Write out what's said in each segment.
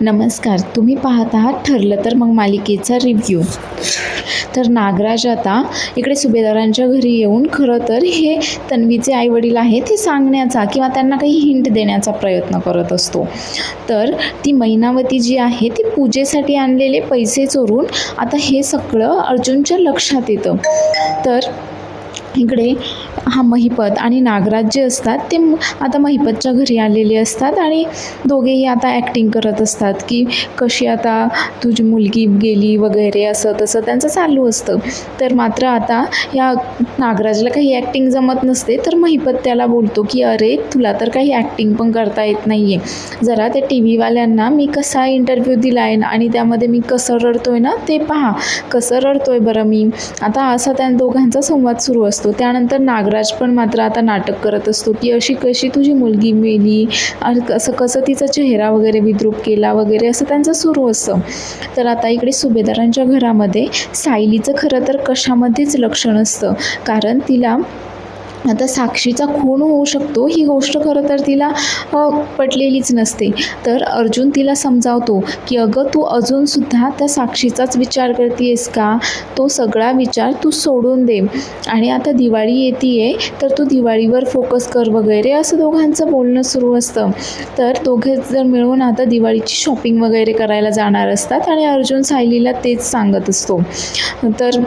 नमस्कार तुम्ही पाहत आहात ठरलं तर मग मालिकेचा रिव्ह्यू तर नागराज आता इकडे सुभेदारांच्या घरी येऊन खरं तर हे तन्वीचे आईवडील आहेत हे सांगण्याचा किंवा त्यांना काही हिंट देण्याचा प्रयत्न करत असतो. तर ती मैनावती जी आहे ती पूजेसाठी आणलेले पैसे चोरून आता हे सगळं अर्जुनच्या लक्षात येतं. तर इकडे हा महिपत आणि नागराज जे असतात ते आता महिपतच्या घरी आलेले असतात आणि दोघेही आता ॲक्टिंग करत असतात की कशी आता तुझी मुलगी गेली वगैरे असं तसं त्यांचं चालू असतं. तर मात्र आता या नागराजला काही ॲक्टिंग जमत नसते तर महिपत त्याला बोलतो की अरे तुला तर काही ॲक्टिंग पण करता येत नाही आहे जरा त्या टी व्हीवाल्यांना मी कसा इंटरव्ह्यू दिला आहे आणि त्यामध्ये मी कसं रडतो आहे ना ते पहा. कसं रडतो आहे बरं मी. आता असा त्या दोघांचा संवाद सुरू असतो. असतो. त्यानंतर नागराज पण मात्र आता नाटक करत असतो की अशी कशी तुझी मुलगी मेली असं कसं कसं तिचा चेहरा वगैरे विद्रूप केला वगैरे असं त्यांचं सुरू असतं. तर आता इकडे सुभेदारांच्या घरामध्ये सायलीचं खरं तर कशामध्येच लक्ष नसतं कारण तिला आता साक्षीचा खून होऊ शकतो ही गोष्ट खरं तर तिला पटलेलीच नसते. तर अर्जुन तिला समजावतो की अगं तू अजूनसुद्धा त्या साक्षीचाच विचार करतेस का? तो सगळा विचार तू सोडून दे. आणि आता दिवाळी येते तर तू दिवाळीवर फोकस कर वगैरे असं दोघांचं बोलणं सुरू असतं. तर दोघे जर मिळून आता दिवाळीची शॉपिंग वगैरे करायला जाणार असतात आणि अर्जुन सायलीला तेच सांगत असतो. तर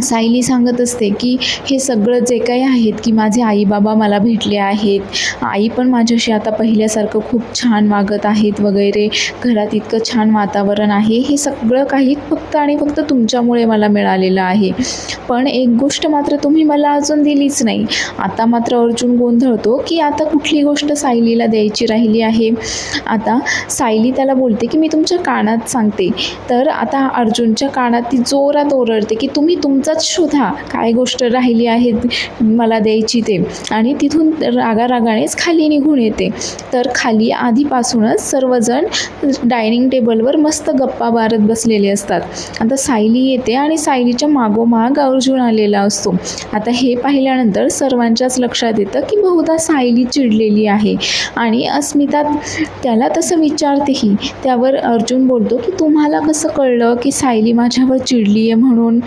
सायली सांगत असते की हे सगळं जे काही आहेत की माझे आई बाबा मला भेटले आहेत आई पण माझ्याशी आता पहिल्यासारखं खूप छान वागत आहेत वगैरे घरात इतकं छान वातावरण आहे हे सगळं काही फक्त आणि फक्त तुमच्यामुळे मला मिळालेलं आहे. पण एक गोष्ट मात्र तुम्ही मला अजून दिलीच नाही. आता मात्र अर्जुन गोंधळतो की आता कुठली गोष्ट सायलीला द्यायची राहिली आहे? आता सायली त्याला बोलते की मी तुमच्या कानात सांगते. तर आता अर्जुनच्या कानात ती जोरात ओरडते की तुम्ही तुमचाच शोधा. काय गोष्ट राहिली आहे मला द्यायची ते. आणि तिथून रागारागानेच खाली निघून येते. तर खाली आधीपासूनच सर्वजण डायनिंग टेबलवर मस्त गप्पा मारत बसलेले असतात. आता सायली येते आणि सायलीच्या मागोमाग अर्जुन आलेला असतो. आता हे पाहिल्यानंतर सर्वांच्याच लक्षात येतं की बहुधा सायली चिडलेली आहे. आणि अस्मिता त्याला तसं विचारतेही. त्यावर अर्जुन बोलतो की तुम्हाला कसं कळलं की सायली माझ्यावर चिडली आहे म्हणून?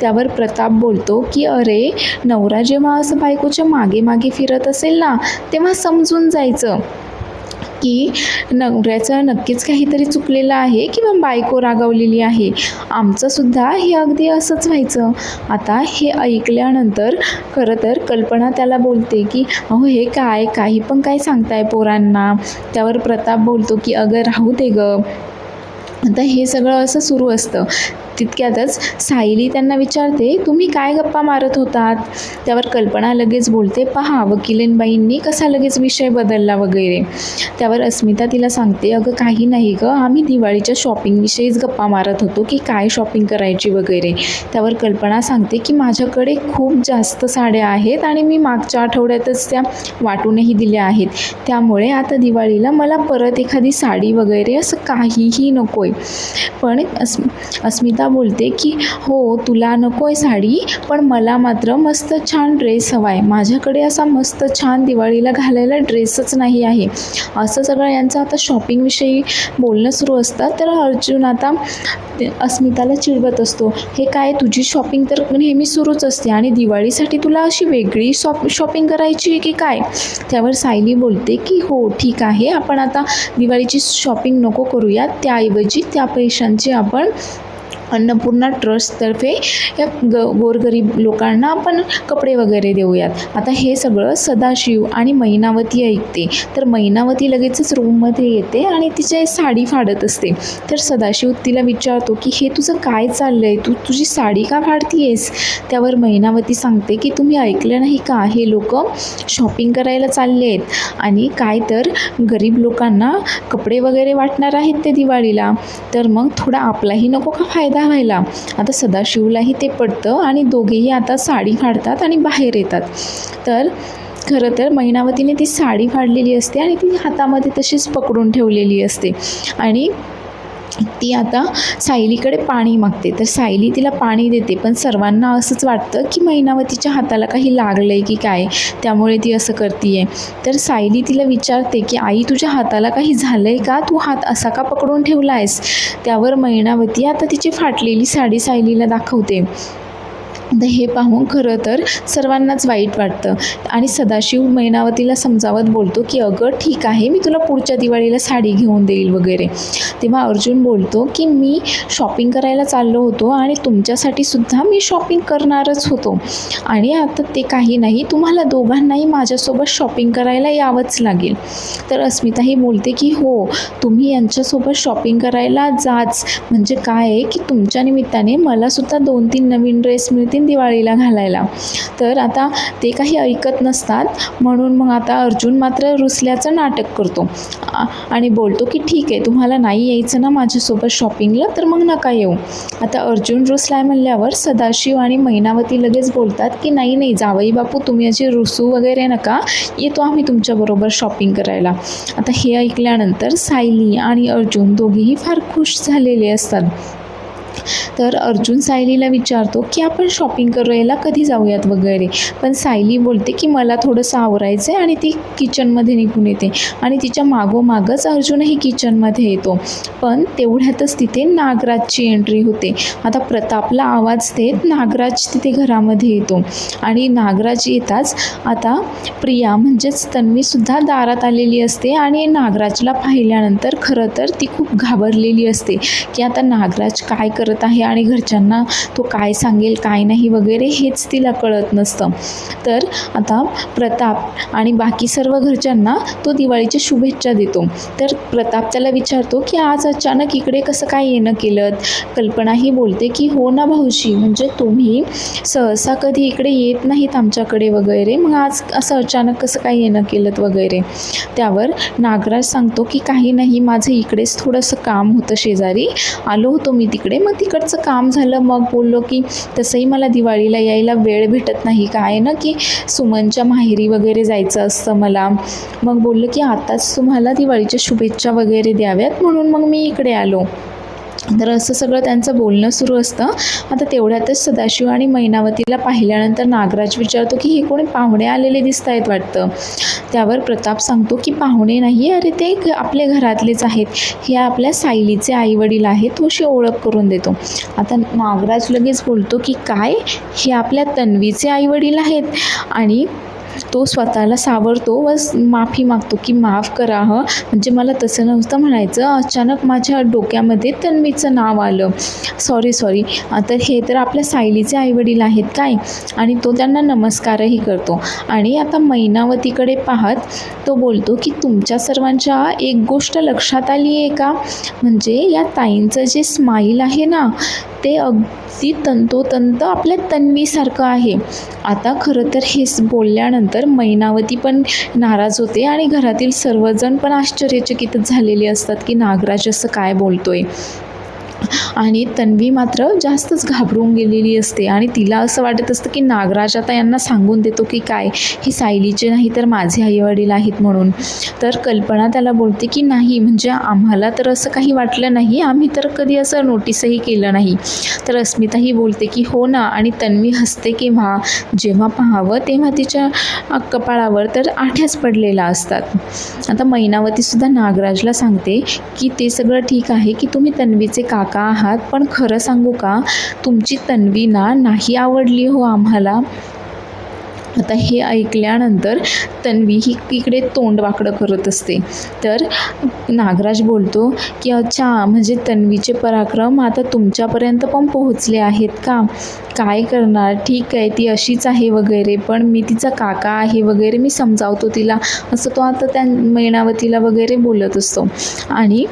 त्या त्यावर प्रताप बोलतो की अरे नवरा जेव्हा असं बायकोच्या मागे मागे फिरत असेल ना तेव्हा समजून जायचं की नवऱ्याचं नक्कीच काहीतरी चुकलेलं आहे किंवा बायको रागावलेली आहे. आमचंसुद्धा हे अगदी असंच व्हायचं. आता हे ऐकल्यानंतर खरं तर कल्पना त्याला बोलते की अहो हे काय? काही पण काय सांगताय पोरांना. त्यावर प्रताप बोलतो की अगं राहू दे गं. आता हे सगळं असं सुरू असतं. तितक्यातच सायली त्यांना विचारते तुम्ही काय गप्पा मारत होतात? त्यावर कल्पना लगेच बोलते पहा वकिलेनबाईंनी कसा लगेच विषय बदलला वगैरे. त्यावर अस्मिता तिला सांगते अगं काही नाही गं आम्ही दिवाळीच्या शॉपिंगविषयीच गप्पा मारत होतो की काय शॉपिंग करायची वगैरे. त्यावर कल्पना सांगते की माझ्याकडे खूप जास्त साड्या आहेत आणि मी मागच्या आठवड्यातच त्या वाटूनही दिल्या आहेत. त्यामुळे आता दिवाळीला मला परत एखादी साडी वगैरे असं काहीही नको आहे पण अस् अस्मिता बोलते की हो तुला नको आहे साडी पण मला मात्र मस्त छान ड्रेस हवा आहे माझ्याकडे असा मस्त छान दिवाळीला घालायला ड्रेसच नाही आहे. असं सगळं यांचं आता शॉपिंगविषयी बोलणं सुरू असतं. तर अर्जुन आता अस्मिताला चिडवत असतो. हे काय तुझी शॉपिंग तर नेहमी सुरूच असते आणि दिवाळीसाठी तुला अशी वेगळी शॉप शॉपिंग करायची आहे की काय? त्यावर सायली बोलते की हो ठीक आहे. आपण आता दिवाळीची शॉपिंग नको करूया त्याऐवजी त्या पैशांची आपण अन्नपूर्णा ट्रस्टतर्फे या ग गोरगरीब लोकांना आपण कपडे वगैरे देऊयात. आता हे सगळं सदाशिव आणि मैनावती ऐकते. तर मैनावती लगेचच रूममध्ये येते आणि तिच्या साडी फाडत असते. तर सदाशिव तिला विचारतो की हे तुझं काय चाललं आहे तू तुझी साडी का फाडतीयेस? त्यावर मैनावती सांगते की तुम्ही ऐकलं नाही का? हे लोक शॉपिंग करायला चालले आहेत आणि काय तर गरीब लोकांना कपडे वगैरे वाटणार आहेत ते दिवाळीला. तर मग थोडा आपलाही नको का फायदा? व्हायला आता सदाशिवलाही ते पडतं आणि दोघेही आता साडी फाडतात आणि बाहेर येतात. तर खरं तर महिनावतीने ती साडी फाडलेली असते आणि ती हातामध्ये तशीच पकडून ठेवलेली असते. आणि ती आता सायलीकडे पाणी मागते. तर सायली तिला पाणी देते पण सर्वांना असंच वाटतं की मैनावतीच्या हाताला काही लागलं आहे की काय? त्यामुळे ती असं करते आहे तर सायली तिला विचारते की आई तुझ्या हाताला काही झालं आहे का? तू हात असा का पकडून ठेवला आहेस त्यावर मैनावती आता तिची फाटलेली साडी सायलीला दाखवते. तर हे पाहून खरं तर सर्वांनाच वाईट वाटतं. आणि सदाशिव मैनावतीला समजावत बोलतो की अगं ठीक आहे मी तुला पुढच्या दिवाळीला साडी घेऊन देईल वगैरे. तेव्हा अर्जुन बोलतो की मी शॉपिंग करायला चाललो होतो आणि तुमच्यासाठी सुद्धा मी शॉपिंग करणारच होतो. आणि आता ते काही नाही तुम्हाला दोघांनाही माझ्यासोबत शॉपिंग करायला यावंच लागेल. तर अस्मिताही बोलते की हो तुम्ही यांच्यासोबत शॉपिंग करायला जाच. म्हणजे काय आहे की तुमच्या निमित्ताने मलासुद्धा दोन तीन नवीन ड्रेस मिळतील दिवाळीला घालायला. तर आता ते काही ऐकत नसतात. म्हणून मग आता अर्जुन मात्र रुसल्याचं नाटक करतो. आणि बोलतो की ठीक आहे तुम्हाला नाही यायचं ना माझ्यासोबत शॉपिंगला तर मग नका येऊ. आता अर्जुन रुसलाय म्हणल्यावर सदाशिव आणि मैनावती लगेच बोलतात की नाही नाही जावई बापू तुम्ही असे रुसू वगैरे नका. येतो आम्ही तुमच्याबरोबर शॉपिंग करायला. आता हे ऐकल्यानंतर सायली आणि अर्जुन दोघेही फार खुश झालेले असतात. तर अर्जुन सायलीला विचारतो की आपण शॉपिंग करायला कधी जाऊयात वगैरे? पण सायली बोलते की मला थोडंसं आवरायचं आहे आणि ती किचनमध्ये निघून येते आणि तिच्या मागोमागच अर्जुनही किचनमध्ये येतो. पण तेवढ्यातच तिथे नागराजची एंट्री होते. आता प्रतापला आवाज देत नागराज तिथे घरामध्ये येतो आणि नागराज येताच आता प्रिया म्हणजेच तन्वीसुद्धा दारात आलेली असते आणि नागराजला पाहिल्यानंतर खरं तर ती खूप घाबरलेली असते की आता नागराज काय करत आहे आणि घरच्यांना तो काय सांगेल काय नाही वगैरे हेच तिला कळत नसतं. तर आता प्रताप आणि बाकी सर्व घरच्यांना तो दिवाळीच्या शुभेच्छा देतो. तर प्रताप त्याला विचारतो की आज अचानक इकडे कसं काय येणं केलं कल्पनाही बोलते की हो ना भाऊजी म्हणजे तुम्ही सहसा कधी इकडे येत नाहीत आमच्याकडे वगैरे मग आज असं अचानक कसं काय येणं केलं वगैरे? त्यावर नागराज सांगतो की काही नाही माझं इकडेच थोडंसं काम होतं शेजारी. आलो होतो मी तिकडे मग तिकडचं काम झालं मग बोललो की तसंही मला दिवाळीला यायला वेळ भेटत नाही. काय ना की सुमनच्या माहेरी वगैरे जायचं असतं मला. मग बोललं की आताच तुम्हाला दिवाळीच्या शुभेच्छा वगैरे द्याव्यात म्हणून मग मी इकडे आलो. तर असं सगळं त्यांचं बोलणं सुरू असतं. आता तेवढ्यातच सदाशिव आणि मैनावतीला पाहिल्यानंतर नागराज विचारतो की हे कोणी पाहुणे आलेले दिसत आहेत वाटतं? त्यावर प्रताप सांगतो की पाहुणे नाही अरे ते घ- आपल्या घरातलेच आहेत. हे आपल्या सायलीचे आईवडील आहेत. तो अशी ओळख करून देतो. आता नागराज लगेच बोलतो की काय? हे आपल्या तन्वीचे आईवडील आहेत. आणि तो स्वतःला सावरतो व माफी मागतो की माफ करा हं. म्हणजे मला तसं नव्हतं म्हणायचं. अचानक माझ्या डोक्यामध्ये तन्वीचं नाव आलं. सॉरी सॉरी तर हे तर आपल्या सायलीचे आईवडील आहेत काय? आणि तो त्यांना नमस्कारही करतो. आणि आता मैनावतीकडे पाहत तो बोलतो की तुमच्या सर्वांच्या एक गोष्ट लक्षात आली आहे का? म्हणजे या ताईंचं जे स्माईल आहे ना ते अगदी तंतोतंत आपल्या तन्वीसारखं आहे. आता खरं तर हेच बोलल्यानंतर मैनावती पण नाराज होते आणि घरातील सर्वजण पण आश्चर्यचकित झालेले असतात की नागराज असं काय बोलतोय. आणि तन्वी मात्र जास्तच घाबरून गेलेली असते. आणि तिला असं वाटत असतं की नागराज आता यांना सांगून देतो की काय हे सायलीचे नाही तर माझे आईवडील आहेत म्हणून. तर कल्पना त्याला बोलते की नाही म्हणजे आम्हाला तर असं काही वाटलं नाही आम्ही तर कधी असं नोटीसही केलं नाही. तर अस्मिताही बोलते की हो ना आणि तन्वी हसते केव्हा? जेव्हा पाहावं तेव्हा तिच्या कपाळावर तर आठ्याच पडलेल्या असतात. आता मैनावतीसुद्धा नागराजला सांगते की ते सगळं ठीक आहे की तुम्ही तन्वीचे काका आहात पण खरं सांगू का? तुमची तन्वी ना नाही आवडली हो आम्हाला. आता हे ऐकल्यानंतर तन्वी ही इकडे तोंड वाकडं करत असते. तर नागराज बोलतो की अच्छा म्हणजे तन्वीचे पराक्रम आता तुमच्यापर्यंत पण पोहोचले आहेत का? काय करणार? ठीक आहे ती अशीच आहे वगैरे पण मी तिचा काका आहे वगैरे मी समजावतो तिला. असं तो आता त्या मैनावतीला वगैरे बोलत असतो. आणि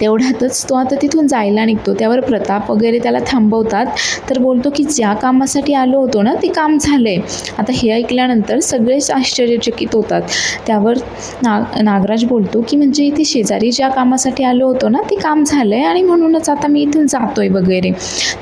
तेवढ्यातच तो आता तिथून जायला निघतो. त्यावर प्रताप वगैरे त्याला थांबवतात. तर बोलतो की ज्या कामासाठी आलो होतो ना ते काम झालं आहे आता हे ऐकल्यानंतर सगळेच आश्चर्यचकित होतात. त्यावर ना नागराज बोलतो की म्हणजे इथे शेजारी ज्या कामासाठी आलो होतो ना ते काम झालं आहे आणि म्हणूनच आता मी इथून जातो आहे वगैरे.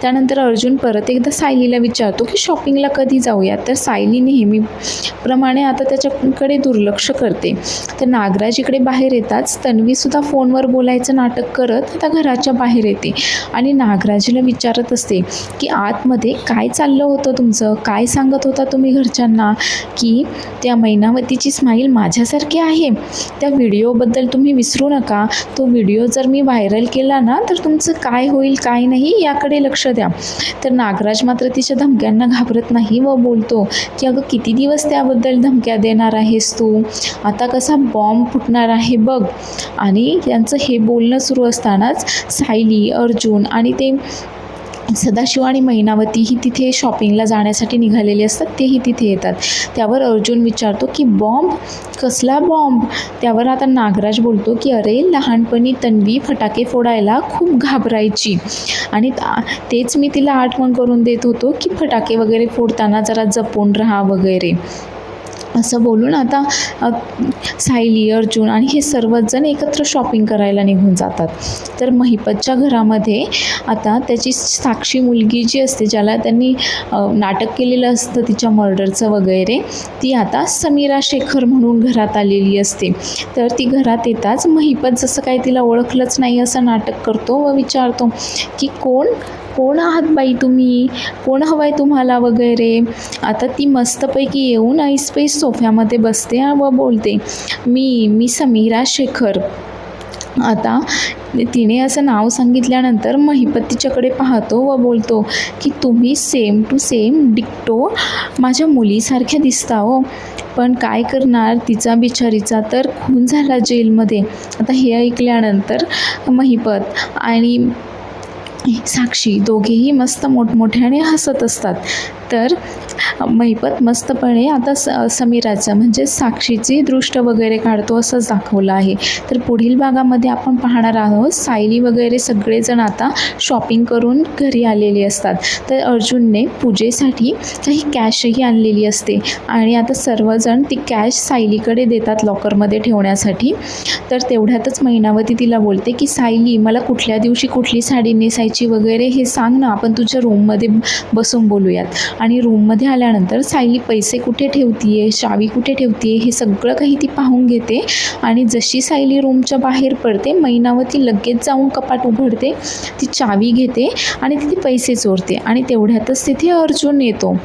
त्यानंतर अर्जुन परत एकदा सायलीला विचारतो की शॉपिंगला कधी जाऊया? तर सायली नेहमीप्रमाणे आता त्याच्याकडे दुर्लक्ष करते. तर नागराज इकडे बाहेर येताच तन्वीसुद्धा फोनवर बोलायचं नाटक नाटक करत आता घराच्या बाहेर येते. आणि नागराजला विचारत असते की आतमध्ये काय चाललं होतं तुमचं? काय सांगत होता तुम्ही घरच्यांना? की त्या मैनावतीची स्माईल माझ्यासारखी आहे. त्या व्हिडिओबद्दल तुम्ही विसरू नका. तो व्हिडिओ जर मी व्हायरल केला ना तर तुमचं काय होईल काय नाही याकडे लक्ष द्या. तर नागराज मात्र तिच्या धमक्यांना घाबरत नाही व बोलतो की अगं किती दिवस त्याबद्दल धमक्या देणार आहेस तू? आता कसा बॉम्ब फुटणार आहे बघ. आणि त्यांचं हे बोलणं सुरू असतानाच सायली अर्जुन आणि ते सदाशिव आणि महिनावती ही तिथे शॉपिंगला जाण्यासाठी निघालेली असतात तेही तिथे येतात. त्यावर अर्जुन विचारतो की बॉम्ब? कसला बॉम्ब? त्यावर आता नागराज बोलतो की अरे लहानपणी तन्वी फटाके फोडायला खूप घाबरायची. आणि तेच मी तिला आठवण करून देत होतो की फटाके वगैरे फोडताना जरा जपून राहा वगैरे. असं बोलून आता सायली अर्जुन आणि हे सर्वजण एकत्र शॉपिंग करायला निघून जातात. तर महिपतच्या घरामध्ये आता त्याची साक्षी मुलगी जी असते ज्याला त्यांनी नाटक केलेलं असतं तिच्या मर्डरचं वगैरे ती आता समीरा शेखर म्हणून घरात आलेली असते. तर ती घरात येताच महिपत जसं काही तिला ओळखलंच नाही असं नाटक करतो व विचारतो की कोण कोण आहात बाई तुम्ही? कोण हवं आहे तुम्हाला वगैरे? आता ती मस्तपैकी येऊन ऐसपैस सोफ्यामध्ये बसते व बोलते मी मी समीरा शेखर. आता तिने असं नाव सांगितल्यानंतर महिपतीच्याकडे पाहतो व बोलतो की तुम्ही सेम टू सेम डिक्टो माझ्या मुलीसारख्या दिसता हो. पण काय करणार तिचा बिचारीचा तर खून झाला जेलमध्ये. आता हे ऐकल्यानंतर महिपत आणि साक्षी दोघेही मस्त मोठमोठ्याने हसत असतात. तर महिपत मस्तपणे आता स समीराचं म्हणजे साक्षीची दृष्ट वगैरे काढतो असंच दाखवलं आहे. तर पुढील भागामध्ये आपण पाहणार आहोत सायली वगैरे सगळेजण आता शॉपिंग करून घरी आलेले असतात. तर अर्जुनने पूजेसाठी काही कॅशही आणलेली असते आणि आता सर्वजण ती कॅश सायलीकडे देतात लॉकरमध्ये ठेवण्यासाठी. तर तेवढ्यातच महिनावती तिला बोलते की सायली मला कुठल्या दिवशी कुठली साडी नेसायची वगैरे हे सांग ना आपण तुझ्या रूममध्ये बसून बोलूयात. आणि रूममध्ये आल्यानंतर सायली पैसे कुठे ठेवतीये चावी कुठे ठेवतीये हे सगळं काही ती पाहून घेते. आणि जशी सायली रूमच्या बाहेर पडते मैनावती लगेच जाऊन कपाट उघडते ती चावी घेते आणि तिथे पैसे चोरते. आणि तेवढ्यातच तिथे अर्जुन येतो.